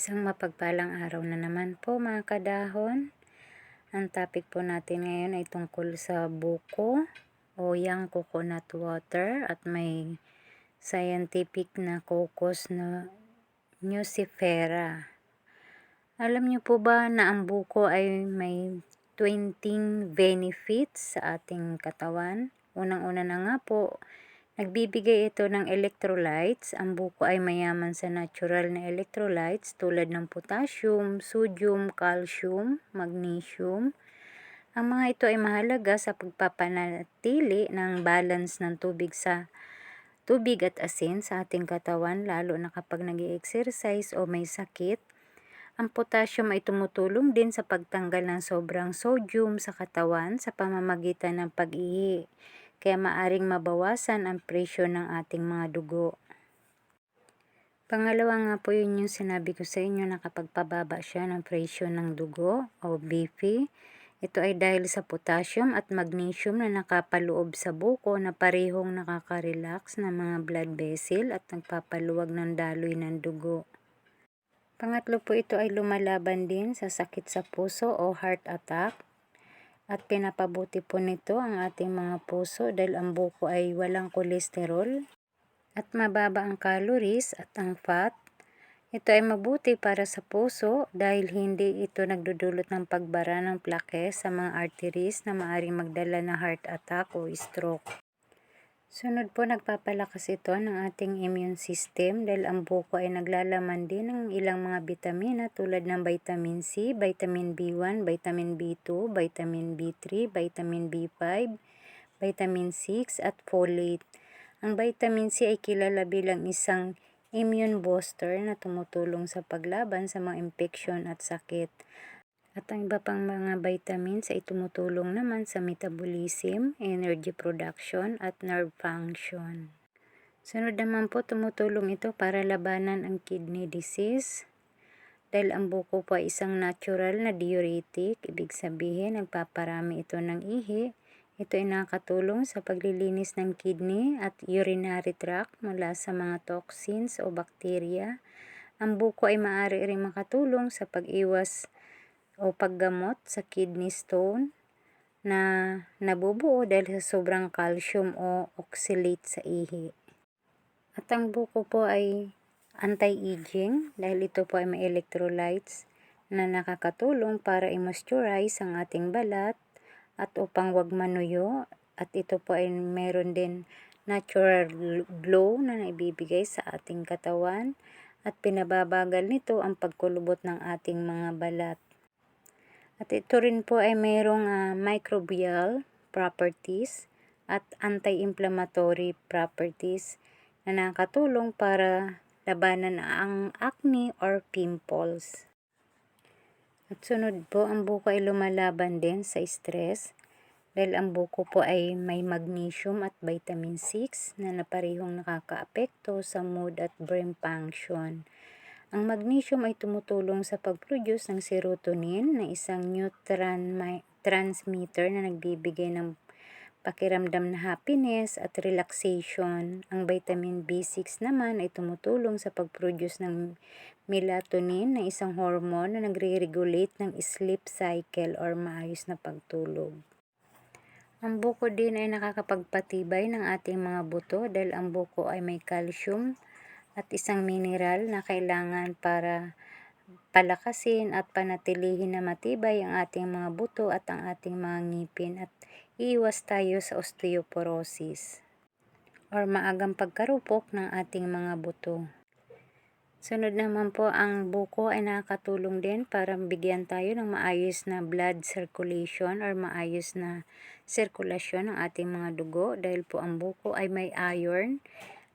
Isang mapagpalang araw na naman po mga kadahon. Ang topic po natin ngayon ay tungkol sa buko o young coconut water at may scientific na cocos na Nucifera. Alam niyo po ba na ang buko ay may 20 benefits sa ating katawan? Unang-una na nga po, Nagbibigay ito ng electrolytes. Ang buko ay mayaman sa natural na electrolytes tulad ng potassium, sodium, calcium, magnesium. Ang mga ito ay mahalaga sa pagpapanatili ng balance ng tubig sa tubig at asin sa ating katawan lalo na kapag nag exercise o may sakit. Ang potassium ay tumutulong din sa pagtanggal ng sobrang sodium sa katawan sa pamamagitan ng pag-ihi kaya maaring mabawasan ang presyo ng ating mga dugo. Pangalawa nga po yun yung sinabi ko sa inyo na kapag pababa siya ng presyo ng dugo o BP, ito ay dahil sa potassium at magnesium na nakapaloob sa buko na parehong nakaka-relax ng mga blood vessel at nagpapaluwag ng daloy ng dugo. Pangatlo po ito ay lumalaban din sa sakit sa puso o heart attack at pinapabuti po nito ang ating mga puso dahil ang buko ay walang kolesterol at mababa ang calories at ang fat. Ito ay mabuti para sa puso dahil hindi ito nagdudulot ng pagbara ng plaque sa mga arteries na maaring magdala ng heart attack o stroke. Sunod po, nagpapalakas ito ng ating immune system dahil ang buko ay naglalaman din ng ilang mga bitamina tulad ng vitamin C, vitamin B1, vitamin B2, vitamin B3, vitamin B5, vitamin 6 at folate. Ang vitamin C ay kilala bilang isang immune booster na tumutulong sa paglaban sa mga infeksyon at sakit. At ang iba pang mga vitamins ay tumutulong naman sa metabolism, energy production at nerve function. Sunod naman po tumutulong ito para labanan ang kidney disease. Dahil ang buko po ay isang natural na diuretic, ibig sabihin nagpaparami ito ng ihi. Ito ay nakatulong sa paglilinis ng kidney at urinary tract mula sa mga toxins o bakterya. Ang buko ay maaari rin makatulong sa pag-iwas o paggamot sa kidney stone na nabubuo dahil sa sobrang calcium o oxalate sa ihi. At ang buko po ay anti-aging dahil ito po ay may electrolytes na nakakatulong para i-moisturize ang ating balat at upang wag manuyo at ito po ay meron din natural glow na naibibigay sa ating katawan at pinababagal nito ang pagkulubot ng ating mga balat. At ito rin po ay mayroong uh, microbial properties at anti-inflammatory properties na nakatulong para labanan ang acne or pimples. At sunod po, ang buko ay lumalaban din sa stress dahil ang buko po ay may magnesium at vitamin 6 na naparehong nakakaapekto sa mood at brain function. Ang magnesium ay tumutulong sa pag-produce ng serotonin na isang neurotransmitter na nagbibigay ng pakiramdam na happiness at relaxation. Ang vitamin B6 naman ay tumutulong sa pag-produce ng melatonin na isang hormone na nagre-regulate ng sleep cycle or maayos na pagtulog. Ang buko din ay nakakapagpatibay ng ating mga buto dahil ang buko ay may calcium, at isang mineral na kailangan para palakasin at panatilihin na matibay ang ating mga buto at ang ating mga ngipin at iwas tayo sa osteoporosis or maagang pagkarupok ng ating mga buto. Sunod naman po, ang buko ay nakakatulong din para bigyan tayo ng maayos na blood circulation or maayos na sirkulasyon ng ating mga dugo dahil po ang buko ay may iron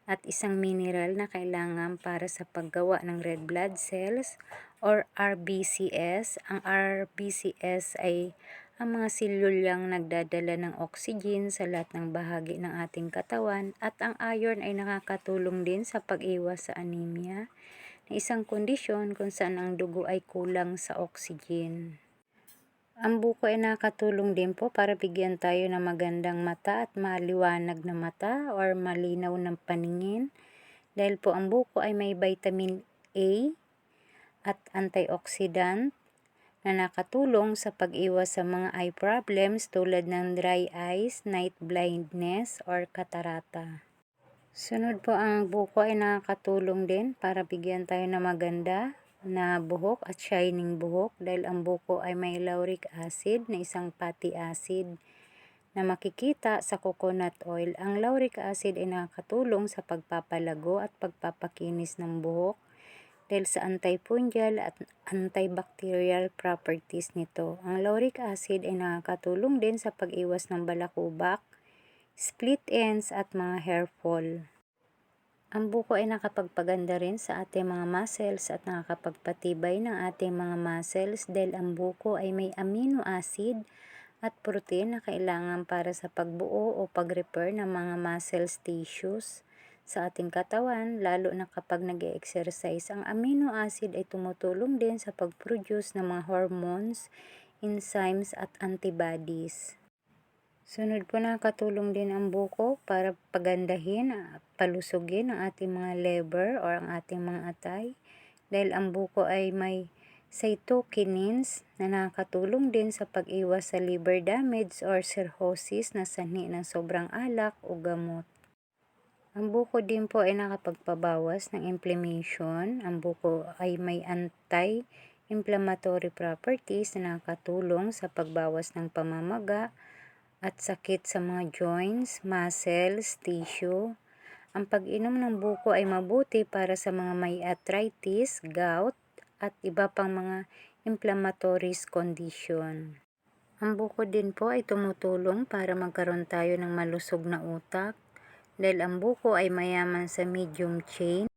at isang mineral na kailangan para sa paggawa ng red blood cells or RBCS. Ang RBCS ay ang mga silulyang nagdadala ng oxygen sa lahat ng bahagi ng ating katawan at ang iron ay nakakatulong din sa pag-iwas sa anemia na isang kondisyon kung saan ang dugo ay kulang sa oxygen. Ang buko ay nakatulong din po para bigyan tayo ng magandang mata at maliwanag na mata or malinaw ng paningin. Dahil po ang buko ay may vitamin A at antioxidant na nakatulong sa pag-iwas sa mga eye problems tulad ng dry eyes, night blindness, or katarata. Sunod po ang buko ay nakakatulong din para bigyan tayo ng maganda na buhok at shining buhok dahil ang buko ay may lauric acid na isang fatty acid na makikita sa coconut oil. Ang lauric acid ay nakakatulong sa pagpapalago at pagpapakinis ng buhok dahil sa antifungal at antibacterial properties nito. Ang lauric acid ay nakakatulong din sa pag-iwas ng balakubak, split ends at mga hair fall. Ang buko ay nakapagpaganda rin sa ating mga muscles at nakakapagpatibay ng ating mga muscles dahil ang buko ay may amino acid at protein na kailangan para sa pagbuo o pag-repair ng mga muscles tissues sa ating katawan, lalo na kapag nag exercise Ang amino acid ay tumutulong din sa pag-produce ng mga hormones, enzymes at antibodies. Sunod po nakatulong din ang buko para pagandahin palusugin ang ating mga liver or ang ating mga atay dahil ang buko ay may cytokinins na nakakatulong din sa pag-iwas sa liver damage or cirrhosis na sanhi ng sobrang alak o gamot. Ang buko din po ay nakapagpabawas ng inflammation. Ang buko ay may anti-inflammatory properties na nakatulong sa pagbawas ng pamamaga at sakit sa mga joints, muscles, tissue. Ang pag-inom ng buko ay mabuti para sa mga may arthritis, gout, at iba pang mga inflammatory condition. Ang buko din po ay tumutulong para magkaroon tayo ng malusog na utak, dahil ang buko ay mayaman sa medium chain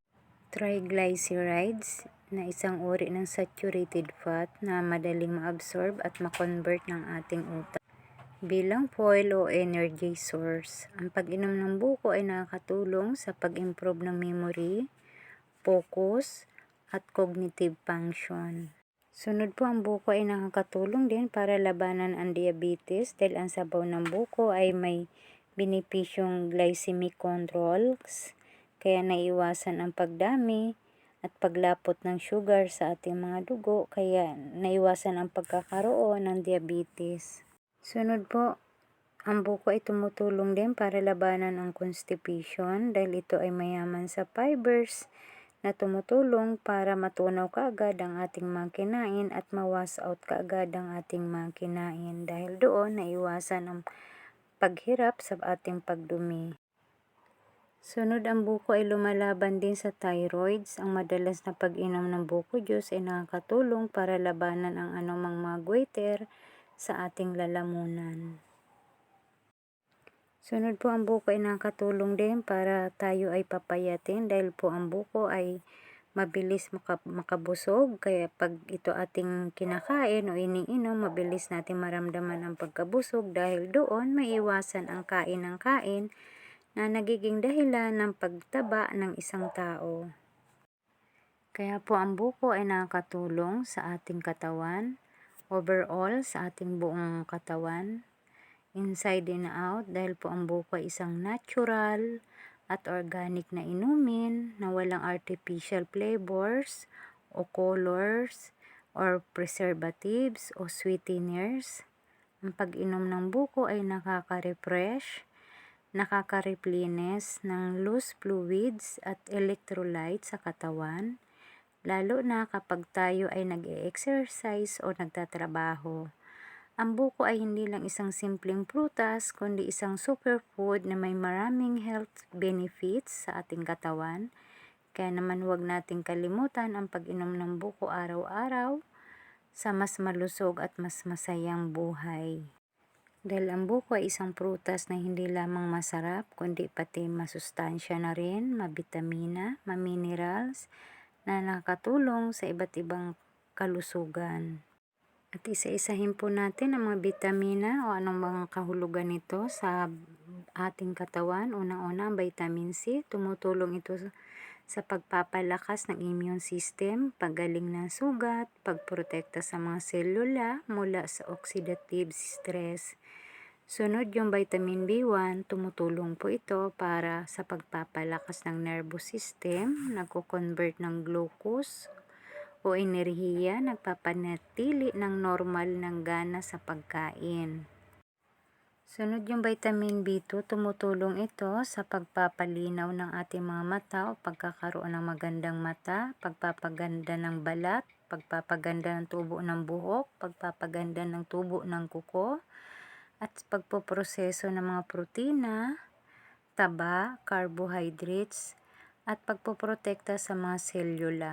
triglycerides na isang uri ng saturated fat na madaling ma-absorb at ma-convert ng ating utak bilang foil o energy source. Ang pag-inom ng buko ay nakakatulong sa pag-improve ng memory, focus, at cognitive function. Sunod po ang buko ay nakakatulong din para labanan ang diabetes dahil ang sabaw ng buko ay may benepisyong glycemic controls, kaya naiwasan ang pagdami at paglapot ng sugar sa ating mga dugo, kaya naiwasan ang pagkakaroon ng diabetes. Sunod po, ang buko ay tumutulong din para labanan ang constipation dahil ito ay mayaman sa fibers na tumutulong para matunaw kaagad ang ating mga kinain at mawas out kaagad ang ating mga kinain dahil doon naiwasan ang paghirap sa ating pagdumi. Sunod ang buko ay lumalaban din sa thyroids. Ang madalas na pag-inom ng buko juice ay nakakatulong para labanan ang anumang mga goiter sa ating lalamunan. Sunod po ang buko ay nakakatulong din para tayo ay papayatin dahil po ang buko ay mabilis makabusog kaya pag ito ating kinakain o iniinom mabilis natin maramdaman ang pagkabusog dahil doon maiwasan ang kain ng kain na nagiging dahilan ng pagtaba ng isang tao. Kaya po ang buko ay nakakatulong sa ating katawan, overall sa ating buong katawan, inside and out dahil po ang buko ay isang natural, at organic na inumin na walang artificial flavors o colors or preservatives o sweeteners. Ang pag-inom ng buko ay nakaka-refresh, nakaka-replenish ng loose fluids at electrolytes sa katawan, lalo na kapag tayo ay nag-e-exercise o nagtatrabaho. Ang buko ay hindi lang isang simpleng prutas, kundi isang superfood na may maraming health benefits sa ating katawan. Kaya naman huwag nating kalimutan ang pag-inom ng buko araw-araw sa mas malusog at mas masayang buhay. Dahil ang buko ay isang prutas na hindi lamang masarap, kundi pati masustansya na rin, mabitamina, maminerals, na nakatulong sa iba't ibang kalusugan. At isa-isahin po natin ang mga bitamina o anong mga kahulugan nito sa ating katawan. Unang-una, vitamin C. Tumutulong ito sa pagpapalakas ng immune system, paggaling ng sugat, pagprotekta sa mga selula mula sa oxidative stress. Sunod yung vitamin B1, tumutulong po ito para sa pagpapalakas ng nervous system, nagko-convert ng glucose o enerhiya, nagpapanatili ng normal ng gana sa pagkain. Sunod yung vitamin B2, tumutulong ito sa pagpapalinaw ng ating mga mata o pagkakaroon ng magandang mata, pagpapaganda ng balat, pagpapaganda ng tubo ng buhok, pagpapaganda ng tubo ng kuko, at pagpoproseso ng mga protina, taba, carbohydrates, at pagpoprotekta sa mga selula.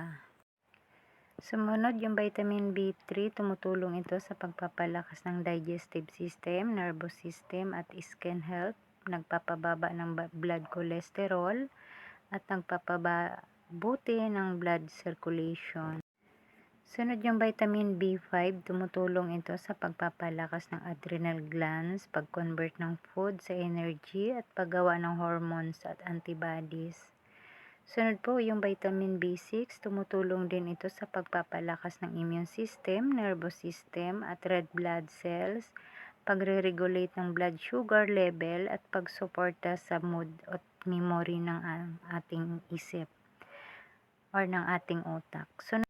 Sumunod yung vitamin B3, tumutulong ito sa pagpapalakas ng digestive system, nervous system at skin health, nagpapababa ng blood cholesterol at nagpapabuti ng blood circulation. Sunod yung vitamin B5, tumutulong ito sa pagpapalakas ng adrenal glands, pag-convert ng food sa energy at paggawa ng hormones at antibodies. Sunod po yung vitamin B6, tumutulong din ito sa pagpapalakas ng immune system, nervous system at red blood cells, pagre-regulate ng blood sugar level at pagsuporta sa mood at memory ng ating isip or ng ating utak. Sunod,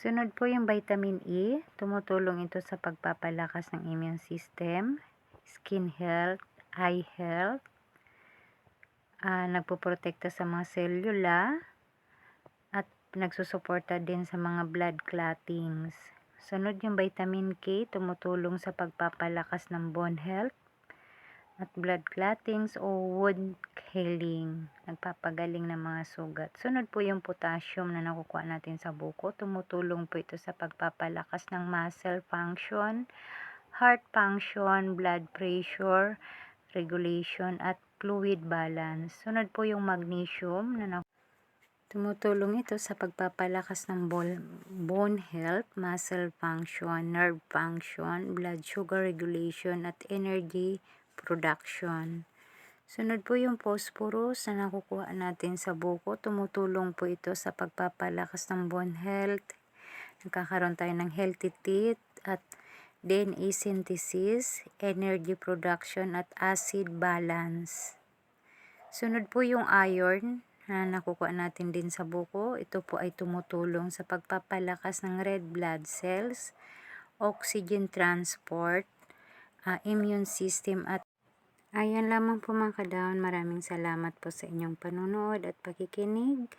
sunod po yung vitamin E, tumutulong ito sa pagpapalakas ng immune system, skin health, eye health, ah, nagpoprotekta sa mga selula at nagsusuporta din sa mga blood clottings. Sunod yung vitamin K, tumutulong sa pagpapalakas ng bone health at blood clottings o wound healing, nagpapagaling ng mga sugat. Sunod po yung potassium na nakukuha natin sa buko, tumutulong po ito sa pagpapalakas ng muscle function, heart function, blood pressure, regulation at fluid balance. Sunod po yung magnesium na Tumutulong ito sa pagpapalakas ng bone health, muscle function, nerve function, blood sugar regulation at energy production. Sunod po yung phosphorus na nakukuha natin sa buko. Tumutulong po ito sa pagpapalakas ng bone health. Nagkakaroon tayo ng healthy teeth at DNA synthesis, energy production at acid balance. Sunod po yung iron na nakukuha natin din sa buko. Ito po ay tumutulong sa pagpapalakas ng red blood cells, oxygen transport, ah, immune system at Ayan lamang po mga kadaon. Maraming salamat po sa inyong panunood at pakikinig.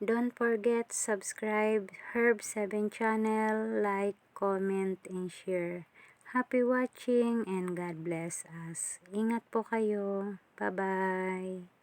Don't forget subscribe Herb7 channel, like, comment, and share. Happy watching and God bless us. Ingat po kayo. Bye-bye.